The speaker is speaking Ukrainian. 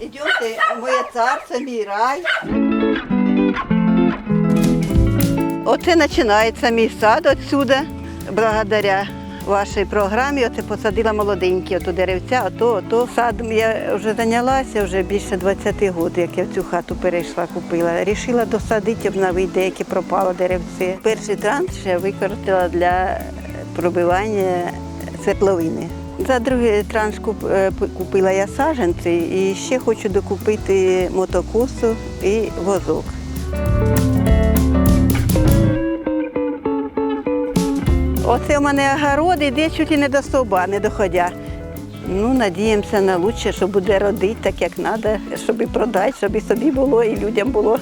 Ідемте, моє царство, мій рай. Оце починається мій сад отсюда, благодаря вашій програмі. Оце посадила молоденькі ото деревця, ото, ото садом я вже зайнялася вже більше 20 років, як я в цю хату перейшла, купила. Рішила досадити, обновити деякі пропало деревці. Перший транш я використала для пробивання свердловини. За другий транш е, купила я саджанці і ще хочу докупити мотокосу і возок. Оце у мене огород іде чуть і не до стовба, не доходя. Ну, надіємося на краще, що буде родити так, як треба, щоб і продати, щоб і собі було, і людям було.